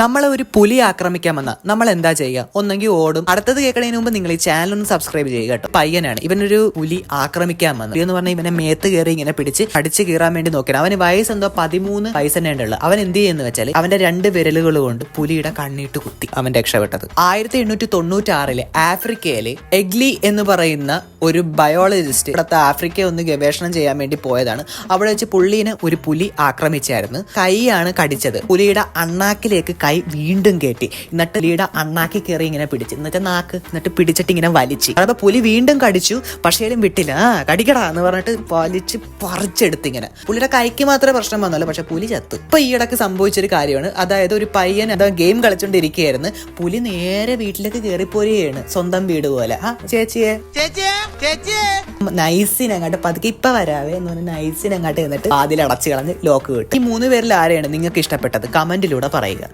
നമ്മളെ ഒരു പുലി ആക്രമിക്കാൻ വന്ന നമ്മൾ എന്താ ചെയ്യുക? ഒന്നെങ്കിൽ ഓടും. അടുത്തത് കേൾക്കണതിന് മുമ്പ് നിങ്ങൾ ഈ ചാനൽ ഒന്ന് സബ്സ്ക്രൈബ് ചെയ്യുക കേട്ടോ. പയ്യനാണ്. ഇവനൊരു പുലി ആക്രമിക്കാൻ വന്നു എന്ന് പറഞ്ഞാൽ ഇവനെ മേത്ത് കയറി ഇങ്ങനെ പിടിച്ച് അടിച്ച് കീറാൻ വേണ്ടി നോക്കണം അവന് വയസ്സ് എന്തോ പതിമൂന്ന് വയസ്സ് തന്നെ ഉള്ളത് അവൻ എന്ത് ചെയ്യുന്നു വെച്ചാൽ അവന്റെ രണ്ട് വിരലുകൾ കൊണ്ട് പുലിയുടെ കണ്ണീട്ട് കുത്തി അവൻ രക്ഷപ്പെട്ടത്. ആയിരത്തി എണ്ണൂറ്റി തൊണ്ണൂറ്റി ആറിൽ ആഫ്രിക്കയിൽ എഗ്ലി എന്ന് പറയുന്ന ഒരു ബയോളജിസ്റ്റ് ഇവിടുത്തെ ആഫ്രിക്ക ഒന്ന് ഗവേഷണം ചെയ്യാൻ വേണ്ടി പോയതാണ്. അവിടെ വെച്ച് പുള്ളീനെ ഒരു പുലി ആക്രമിച്ചായിരുന്നു. കൈയാണ് കടിച്ചത്. പുലിയുടെ അണ്ണാക്കിലേക്ക് കൈ വീണ്ടും കേട്ടി. എന്നിട്ട് പുലിയുടെ അണ്ണാക്കി കയറി ഇങ്ങനെ പിടിച്ച്. എന്നിട്ട് നാക്ക് എന്നിട്ട് പിടിച്ചിട്ട് ഇങ്ങനെ വലിച്ചു. അപ്പൊ പുലി വീണ്ടും കടിച്ചു പക്ഷേലും വിട്ടില്ല. ആ കടിക്കടാ എന്ന് പറഞ്ഞിട്ട് വലിച്ച് പറിച്ചെടുത്ത് ഇങ്ങനെ. പുലിയുടെ കൈക്ക് മാത്രമേ പ്രശ്നം വന്നുള്ളൂ പക്ഷെ പുലി ചത്തു. ഇപ്പൊ ഈ ഇടയ്ക്ക് സംഭവിച്ചൊരു കാര്യമാണ്. അതായത് ഒരു പയ്യൻ അതാ ഗെയിം കളിച്ചോണ്ടിരിക്കുകയായിരുന്നു. പുലി നേരെ വീട്ടിലേക്ക് കയറിപ്പോരുകയാണ് സ്വന്തം വീട് പോലെ. ആ ചേച്ചിയെ. നൈസിനങ്ങാട്ട് പതുക്കെ ഇപ്പൊ വരാവേ എന്ന് പറഞ്ഞ് നൈസിനങ്ങാട്ട് എന്നിട്ട് ആദ്യം അടച്ചു കളഞ്ഞ് ലോക്ക് കിട്ടും ഈ മൂന്ന് പേരിൽ ആരെയാണ് നിങ്ങൾക്ക് ഇഷ്ടപ്പെട്ടത്? കമന്റിലൂടെ പറയുക.